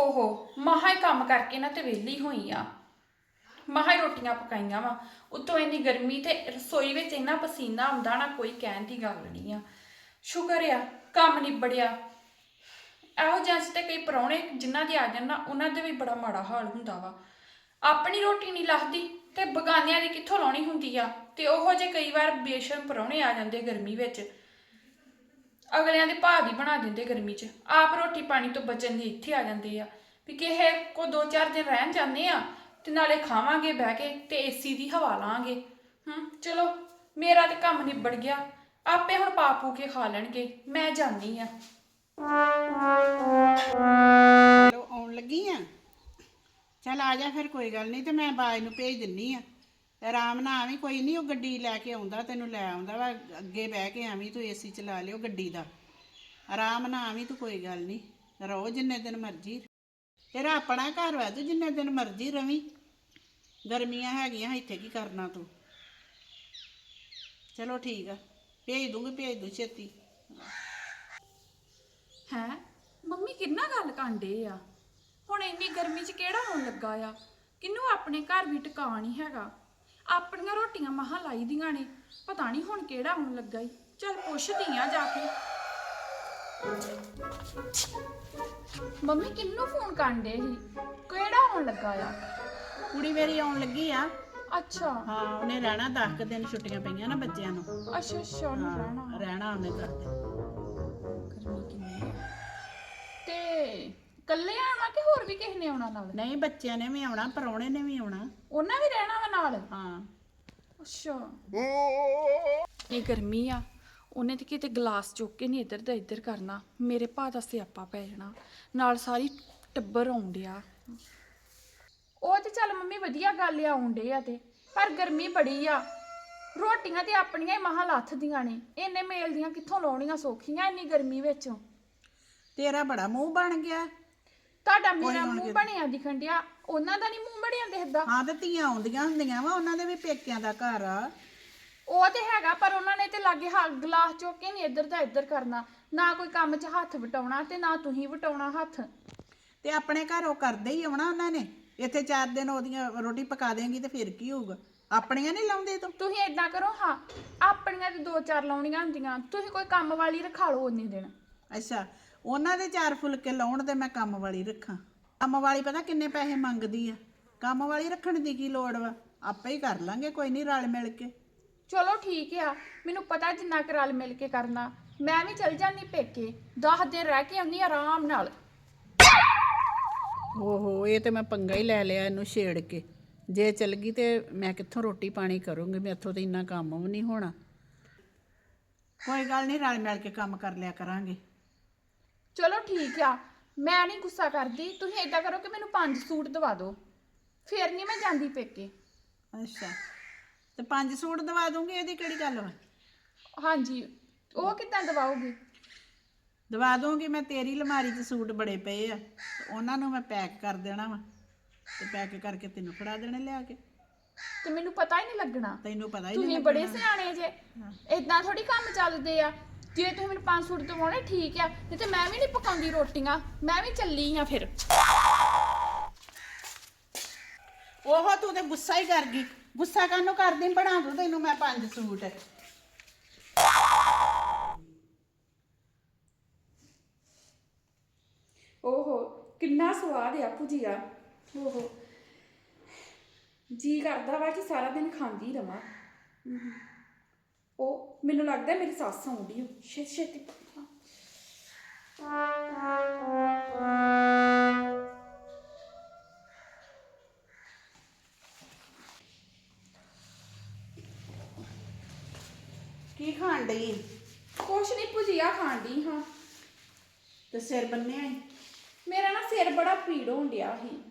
ਓਹੋ ਮਹਾ ਹੀ ਕੰਮ ਕਰਕੇ ਨਾ ਤੇ ਵਿਹਲੀ ਹੋਈ ਆ। ਮਹਾ ਹੀ ਰੋਟੀਆਂ ਪਕਾਈਆਂ ਵਾ। ਉਤੋਂ ਇੰਨੀ ਗਰਮੀ ਤੇ ਰਸੋਈ ਵਿੱਚ ਇੰਨਾ ਪਸੀਨਾ ਆਉਂਦਾ ਨਾ ਕੋਈ ਕਹਿਣ ਦੀ ਗੱਲ ਨਹੀਂ ਆ। ਸ਼ੁਕਰ ਆ, ਕੰਮ ਨਿਬੜਿਆ। ਇਹੋ ਜਿਹੇ 'ਚ ਤੇ ਕਈ ਪਰੌਣੇ ਜਿਨ੍ਹਾਂ ਦੇ ਆ ਜਾਣ ਨਾ, ਉਹਨਾਂ ਦੇ ਵੀ ਬੜਾ ਮਾੜਾ ਹਾਲ ਹੁੰਦਾ ਵਾ। ਆਪਣੀ ਰੋਟੀ ਨਹੀਂ ਲੱਥਦੀ ਤੇ ਬਗਾਨਿਆਂ ਦੀ ਕਿੱਥੋਂ ਲਾਉਣੀ ਹੁੰਦੀ ਆ? ਤੇ ਉਹੋ ਜੇ ਕਈ ਵਾਰ ਬੇਸ਼ਰਮ ਪਰੌਣੇ ਆ ਜਾਂਦੇ ਗਰਮੀ ਵਿੱਚ। ਅਗਲਿਆਂ ਦੇ ਭਾਅ ਵੀ ਬਣਾ ਦਿੰਦੇ ਗਰਮੀ 'ਚ। ਆਪ ਰੋਟੀ ਪਾਣੀ ਤੋਂ ਬਚਣ ਲਈ ਇੱਥੇ ਆ ਜਾਂਦੇ ਆ। ਵੀ ਕਿਸੇ ਕੋ ਦੋ ਚਾਰ ਦਿਨ ਰਹਿਣ ਜਾਂਦੇ ਆ ਤੇ ਨਾਲੇ ਖਾਵਾਂਗੇ, ਬਹਿ ਕੇ ਤੇ ਏਸੀ ਦੀ ਹਵਾ ਲਾਂਗੇ। ਹੂੰ, ਚਲੋ, ਮੇਰਾ ਤੇ ਕੰਮ ਨਿਬੜ ਗਿਆ। ਆਪੇ ਹੁਣ ਪਾਪੂ ਕੇ ਖਾ ਲੈਣਗੇ, ਮੈਂ ਜਾਂਦੀ ਆ। ਚਲੋ ਆਉਣ ਲੱਗੀ ਆ? ਚਲ ਆ ਜਾ ਫਿਰ, ਕੋਈ ਗੱਲ ਨਹੀਂ, ਤੇ ਮੈਂ ਬਾਜ ਨੂੰ ਭੇਜ ਦਿੰਨੀ ਆ। ਆਰਾਮ ਨਾਲ ਆਵੀਂ, ਕੋਈ ਨਹੀਂ, ਉਹ ਗੱਡੀ ਲੈ ਕੇ ਆਉਂਦਾ, ਤੈਨੂੰ ਲੈ ਆਉਂਦਾ ਵਾ, ਅੱਗੇ ਬਹਿ ਕੇ ਆਵੀਂ, ਤੂੰ ਏਸੀ ਚਲਾ ਲਿਓ ਗੱਡੀ ਦਾ। ਆਰਾਮ ਨਾਲ ਆਵੀਂ ਤੂੰ, ਕੋਈ ਗੱਲ ਨਹੀਂ। ਰਹੋ ਜਿੰਨੇ ਦਿਨ ਮਰਜ਼ੀ। ਤੇਰਾ ਆਪਣਾ ਘਰ ਵਾ ਤੂੰ ਜਿੰਨੇ ਦਿਨ ਮਰਜ਼ੀ ਰਵੀ। ਗਰਮੀਆਂ ਹੈਗੀਆਂ, ਇੱਥੇ ਕੀ ਕਰਨਾ ਤੂੰ? ਚਲੋ ਠੀਕ ਆ, ਭੇਜ ਦੂੰਗੀ, ਭੇਜ ਦੂੰ ਛੇਤੀ। ਹੈ? ਮੰਮੀ ਕਿੰਨਾ ਗੱਲ ਕਾਂਡੇ ਆ? ਹੁਣ ਇੰਨੀ ਗਰਮੀ 'ਚ ਕਿਹੜਾ ਹੋਣ ਲੱਗਾ ਆ? ਕਿੰਨੂੰ ਆਪਣੇ ਘਰ ਵੀ ਟਿਕਾ ਨਹੀਂ ਹੈਗਾ? ਆਪਣੀਆਂ ਰੋਟੀਆਂ ਮਹਾਂ ਲਾਈ ਦੀਆਂ ਨੇ, ਪਤਾ ਨਹੀਂ ਹੁਣ ਕਿਹੜਾ ਹੋਣ ਲੱਗਾ ਈ। ਚੱਲ ਪੁੱਛਦੀ ਆ ਜਾ ਕੇ। ਮੰਮੀ ਕਿੰਨੂੰ ਫੋਨ ਕਾਂਡੇ ਸੀ? ਕਿਹੜਾ ਹੋਣ ਲੱਗਾ ਆ? ਕੁੜੀ ਮੇਰੀ ਆਉਣ ਲੱਗੀ ਆ। ਅੱਛਾ। ਹਾਂ ਉਹਨੇ ਰਹਿਣਾ 10 ਕੁ ਦਿਨ ਛੁੱਟੀਆਂ ਪਈਆਂ ਨਾ ਬੱਚਿਆਂ ਨੂੰ। ਅੱਛਾ ਅੱਛਾ ਉਹਨੇ ਰਹਿਣਾ। ਰਹਿਣਾ ਉਹਨੇ ਘਰ ਤੇ। ਗਰਮੀ ਕਿੰਨੀ ਆ। ਤੇ ਕੱਲੇ ਆਉਣਾ ਕਿ ਹੋਰ ਵੀ ਕਿਸੇ ਨੇ ਆਉਣਾ ਨਾਲ? ਨਹੀਂ ਬੱਚਿਆਂ ਨੇ ਵੀ ਆਉਣਾ ਪਰੌਣੇ ਨੇ ਵੀ ਆਉਣਾ। ਉਹਨਾਂ ਵੀ ਰਹਿਣਾ ਵਾ ਨਾਲ? ਹਾਂ। ਅੱਛਾ। ਇਹ ਗਰਮੀ ਆ। ਉਹਨੇ ਤੇ ਕਿਤੇ ਗਲਾਸ ਚੁੱਕ ਕੇ ਨਹੀਂ ਇੱਧਰ ਦਾ ਇੱਧਰ ਕਰਨਾ। ਮੇਰੇ ਭਾ ਦਾ ਸਿਆਪਾ ਪੈ ਜਾਣਾ। ਨਾਲ ਸਾਰੀ ਟੱਬਰ ਆਉਂਦਿਆ ਉਹ ਤੇ ਚੱਲ ਮੰਮੀ ਵਧੀਆ ਗੱਲ ਆ ਆਉਂਦੇ ਆ ਤੇ। ਪਰ ਗਰਮੀ ਬੜੀ ਆ। ਰੋਟੀਆਂ ਤੇ ਆਪਣੀਆਂ ਹੀ ਮਹਾ ਲੱਥਦੀਆਂ ਨੇ। ਇੰਨੇ ਮੇਲ ਦੀਆਂ ਕਿੱਥੋਂ ਲਾਉਣੀਆਂ ਸੌਖੀਆਂ ਇੰਨੀ ਗਰਮੀ ਵਿੱਚ? ਤੇਰਾ ਬੜਾ ਮੂੰਹ ਬਣ ਗਿਆ। ਤੁਹਾਡਾ ਮੇਰਾ ਮੂੰਹ ਬਣਿਆ ਦਿਖਣ ਡਿਆ। ਉਹਨਾਂ ਦਾ ਨਹੀਂ ਮੂੰਹ ਬਣਿਆ ਦਿਖਦਾ। ਹਾਂ ਤੇ ਧੀਆਂ ਆਉਂਦੀਆਂ ਹੁੰਦੀਆਂ ਵਾ ਉਹਨਾਂ ਦੇ ਵੀ ਪੇਕਿਆਂ ਦਾ ਘਰ ਆ। ਉਹ ਤੇ ਹੈਗਾ ਪਰ ਉਹਨਾਂ ਨੇ ਤੇ ਲਾਗੇ ਹਾ ਗਲਾਸ ਚੁੱਕ ਕੇ ਨਹੀਂ ਇੱਧਰ ਦਾ ਇੱਧਰ ਕਰਨਾ। ਨਾ ਕੋਈ ਕੰਮ 'ਚ ਹੱਥ ਵਟਾਉਣਾ ਤੇ ਨਾ ਤੁਸੀਂ ਵਟਾਉਣਾ ਹੱਥ। ਤੇ ਆਪਣੇ ਘਰ ਉਹ ਕਰਦੇ ਹੀ ਆਉਣਾ ਉਹਨਾਂ ਨੇ। ਇੱਥੇ ਚਾਰ ਦਿਨ ਉਹਦੀਆਂ ਰੋਟੀ ਪਕਾ ਦੇਂਗੀ ਤੇ ਫਿਰ ਕੀ ਹੋਊਗਾ? ਆਪਣੀਆਂ ਨਹੀਂ ਲਾਉਂਦੇ ਤੂੰ? ਤੁਸੀਂ ਏਦਾਂ ਕਰੋ ਹਾਂ ਆਪਣੀਆਂ ਤੇ ਦੋ ਚਾਰ ਲਾਉਣੀਆਂ ਹੁੰਦੀਆਂ। ਤੁਸੀਂ ਕੋਈ ਕੰਮ ਵਾਲੀ ਰਖਾ ਲਓ ਉਹਨੇ ਦਿਨ। ਅੱਛਾ ਉਹਨਾਂ ਦੇ ਚਾਰ ਫੁਲਕੇ ਲਾਉਣ ਤੇ ਮੈਂ ਕੰਮ ਵਾਲੀ ਰੱਖਾਂ। ਕੰਮ ਵਾਲੀ ਪਤਾ ਕਿੰਨੇ ਪੈਸੇ ਮੰਗਦੀ ਆ? ਕੰਮ ਵਾਲੀ ਰੱਖਣ ਦੀ ਕੀ ਲੋੜ ਵਾ? ਆਪੇ ਹੀ ਕਰ ਲਾਂਗੇ ਕੋਈ ਨਹੀਂ ਰਲ ਮਿਲ ਕੇ। ਚਲੋ ਠੀਕ ਆ ਮੈਨੂੰ ਪਤਾ ਜਿੰਨਾ ਕੁ ਰਲ ਮਿਲ ਕੇ ਕਰਨਾ। ਮੈਂ ਵੀ ਚਲ ਜਾਂਦੀ ਪੇਕੇ 10 ਦਿਨ ਰਹਿ ਕੇ ਆਉਂਦੀ ਆਰਾਮ ਨਾਲ। ਓਹੋ ਇਹ ਤੇ ਮੈਂ ਪੰਗਾ ਹੀ ਲੈ ਲਿਆ ਇਹਨੂੰ ਛੇੜ ਕੇ। ਜੇ ਚਲ ਗਈ ਤੇ ਮੈਂ ਕਿੱਥੋਂ ਰੋਟੀ ਪਾਣੀ ਕਰੂੰਗੀ? ਮੈਥੋਂ ਤੇ ਇੰਨਾ ਕੰਮ ਵੀ ਨਹੀਂ ਹੋਣਾ। ਕੋਈ ਗੱਲ ਨਹੀਂ ਰਲ ਮਿਲ ਕੇ ਕੰਮ ਕਰ ਲਿਆ ਕਰਾਂਗੇ। ਚਲੋ ਠੀਕ ਆ ਮੈਂ ਨਹੀਂ ਗੁੱਸਾ ਕਰਦੀ। ਤੁਸੀਂ ਏਦਾਂ ਕਰੋ ਕਿ ਮੈਨੂੰ ਪੰਜ ਸੂਟ ਦਵਾ ਦਿਓ। ਫੇਰ ਨਹੀਂ ਮੈਂ ਜਾਂਦੀ ਪੇਕੇ। ਅੱਛਾ। ਤੇ ਪੰਜ ਸੂਟ ਦਵਾ ਦੂੰਗੀ ਇਹਦੀ ਕਿਹੜੀ ਗੱਲ ਵਾ? ਹਾਂਜੀ ਉਹ ਕਿੱਦਾਂ ਦਵਾਓਗੇ ਦਵਾ ਦੂੰਗੀ ਮੈਂ ਤੇਰੀ ਅਲਮਾਰੀ 'ਚ ਸੂਟ ਬੜੇ ਪਏ ਆ ਤੇ ਉਹਨਾਂ ਨੂੰ ਮੈਂ ਪੈਕ ਕਰ ਦੇਣਾ ਵਾ ਤੇ ਪੈਕ ਕਰਕੇ ਤੈਨੂੰ ਫੜਾ ਦੇਣੇ ਲਿਆ ਕੇ। ਤੇ ਮੈਨੂੰ ਪਤਾ ਹੀ ਨਹੀਂ ਲੱਗਣਾ। ਤੈਨੂੰ ਪਤਾ ਹੀ ਤੁਸੀਂ ਨਹੀਂ ਬੜੇ ਸਿਆਣੇ ਜੇ ਇਦਾਂ ਥੋੜੀ ਕੰਮ ਚੱਲਦੇ ਆ। ਜੇ ਤੁਸੀਂ ਮੈਨੂੰ ਪੰਜ ਸੂਟ ਦਵਾਉਣੇ ਠੀਕ ਆ ਨਹੀਂ ਤੇ ਮੈਂ ਵੀ ਨਹੀਂ ਪਕਾਉਂਦੀ ਰੋਟੀਆਂ ਮੈਂ ਵੀ ਚੱਲੀ ਆ ਫਿਰ। ਉਹ ਤੂੰ ਤੇ ਗੁੱਸਾ ਹੀ ਕਰ ਗਈ। ਗੁੱਸਾ ਕਾਹਨੂੰ ਕਰਦੀ? ਬਣਾ ਦੂੰ ਤੈਨੂੰ ਮੈਂ ਪੰਜ ਸੂਟ। ਓਹੋ, ਕਿੰਨਾ ਸਵਾਦ ਆ ਭੁਜੀਆ। ਓਹੋ। ਜੀ ਕਰਦਾ ਵਾ ਕਿ ਸਾਰਾ ਦਿਨ ਖਾਂਦੀ ਰਵਾਂ। ਹਮ। ਉਹ ਮੈਨੂੰ ਲੱਗਦਾ ਮੇਰੀ ਸੱਸ ਆਉਂਦੀ ਓ ਛੇਤੀ ਛੇਤੀ ਕੀ ਖਾਣ ਡਈ? ਕੁਛ ਨਹੀਂ ਭੁਜੀਆ ਖਾਂਦੀ ਹਾਂ। ਤੇ ਸਿਰ ਬੰਨਿਆ ਈ? ਮੇਰਾ ਨਾ ਸਿਰ ਬੜਾ ਪੀੜ ਹੋਣ ਡਿਆ ਸੀ।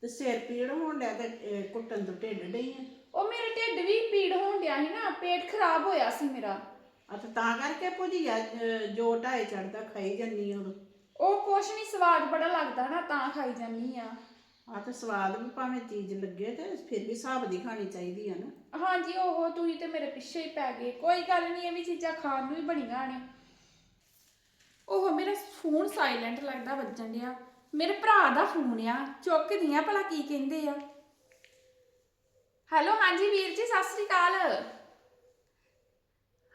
ਤੇ ਸਿਰ ਪੀੜ ਹੋਣ ਡਿਆ ਤੇ ਕੁੱਟਣ ਤੋਂ ਢਿੱਡ ਡਈ ਆ? ਉਹ ਮੇਰੇ ਢਿੱਡ ਵੀ ਪੀੜ ਹੋਣ ਡਿਆ ਸੀ ਨਾ ਪੇਟ ਖਰਾਬ ਹੋਇਆ ਸੀ ਮੇਰਾ। ਆ ਤੇ ਤਾਂ ਕਰਕੇ ਭੁਜੀਆ ਅਹ, ਜੋ ਢਾਏ ਚੜਦਾ ਖਾਈ ਜੰਨੀ ਉਦੋਂ? ਉਹ ਕੁਛ ਨਹੀਂ ਸਵਾਦ ਬੜਾ ਲੱਗਦਾ ਨਾ ਤਾਂ ਖਾਈ ਜਾਂਦੀ ਆ। ਆ ਤੇ ਸਵਾਦ ਵੀ ਭਾਵੇਂ ਚੀਜ਼ ਲੱਗੇ ਤੇ ਫਿਰ ਵੀ ਹਿਸਾਬ ਦੀ ਖਾਣੀ ਚਾਹੀਦੀ ਆ ਨਾ। ਹਾਂਜੀ, ਉਹ ਤੁਸੀਂ ਤੇ ਮੇਰੇ ਪਿੱਛੇ ਹੀ ਪੈ ਗਏ। ਕੋਈ ਗੱਲ ਨਹੀਂ ਇਹ ਵੀ ਚੀਜ਼ਾਂ ਖਾਣ ਨੂੰ ਹੀ ਬਣੀਆਂ ਨੇ। ਉਹ ਮੇਰਾ ਫੋਨ ਸਾਇਲੈਂਟ ਲੱਗਦਾ ਵੱਜਣ ਡਿਆ। ਮੇਰੇ ਭਰਾ ਦਾ ਫੋਨ ਆ ਚੁੱਕਦੀ ਆ ਭਲਾ ਕੀ ਕਹਿੰਦੇ ਆ। ਹੈਲੋ ਹਾਂਜੀ ਵੀਰ ਜੀ, ਸਤਿ ਸ੍ਰੀ ਅਕਾਲ।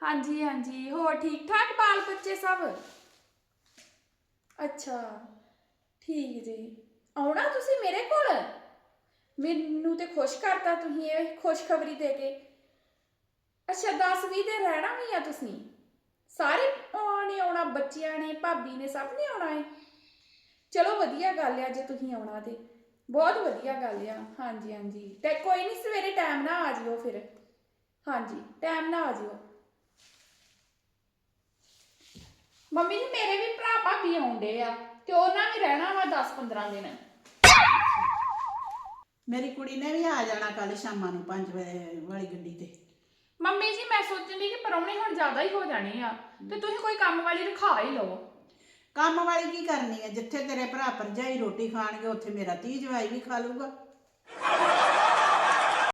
ਹਾਂਜੀ ਹਾਂਜੀ, ਹੋਰ ਠੀਕ ਠਾਕ ਬਾਲ ਬੱਚੇ ਸਭ? ਅੱਛਾ, ਠੀਕ ਜੀ। ਆਉਣਾ ਤੁਸੀਂ ਮੇਰੇ ਕੋਲ? ਮੈਨੂੰ ਤੇ ਖੁਸ਼ ਕਰਤਾ ਤੁਸੀਂ ਇਹ ਖੁਸ਼ਖਬਰੀ ਦੇ ਕੇ। ਅੱਛਾ 10 20 ਦਿਨ ਰਹਿਣਾ ਵੀ ਆ ਤੁਸੀਂ। ਸਾਰੇ ਆਉਣੇ ਆਉਣਾ, ਬੱਚਿਆਂ ਨੇ, ਭਾਬੀ ਨੇ, ਸਭ ਨੇ ਆਉਣਾ ਹੈ ਚਲੋ ਵਧੀਆ ਗੱਲ ਆ ਜੇ ਤੁਸੀਂ ਆਉਣਾ ਤੇ। ਬਹੁਤ ਵਧੀਆ ਗੱਲ ਆ। ਹਾਂਜੀ ਹਾਂਜੀ। ਤੇ ਕੋਈ ਨਹੀਂ, ਸਵੇਰੇ ਟਾਈਮ ਨਾਲ ਆ ਜਿਓ ਫਿਰ। ਹਾਂਜੀ ਟਾਈਮ ਨਾਲ ਆ ਜਿਓ। ਮੰਮੀ ਜੀ, ਮੇਰੇ ਵੀ ਭਰਾ ਭਾਬੀ ਆਉਂਦੇ ਆ। ਤੇ ਉਹਨਾਂ ਵੀ ਰਹਿਣਾ ਵਾ 10 15 ਦਿਨ। ਮੇਰੀ ਕੁੜੀ ਨੇ ਵੀ ਆ ਜਾਣਾ ਕੱਲ ਸ਼ਾਮਾਂ ਨੂੰ 5 ਵਜੇ ਵਾਲੀ ਗੱਡੀ ਤੇ। ਮੰਮੀ ਜੀ ਮੈਂ ਸੋਚਣ ਦੀ ਕਿ ਪਰੌਣੇ ਹੁਣ ਜ਼ਿਆਦਾ ਹੀ ਹੋ ਜਾਣੇ ਆ। ਤੇ ਤੁਸੀਂ ਕੋਈ ਕੰਮ ਵਾਲੀ ਰਖਾ ਹੀ ਲਓ। ਕੰਮ ਵਾਲੀ ਕੀ ਕਰਨੀ ਹੈ ਜਿੱਥੇ ਤੇਰੇ ਭਰਾ ਭਰਜਾਈ ਰੋਟੀ ਖਾਣਗੇ ਉੱਥੇ ਮੇਰਾ ਧੀ ਜਵਾਈ ਵੀ ਖਾ ਲੂਗਾ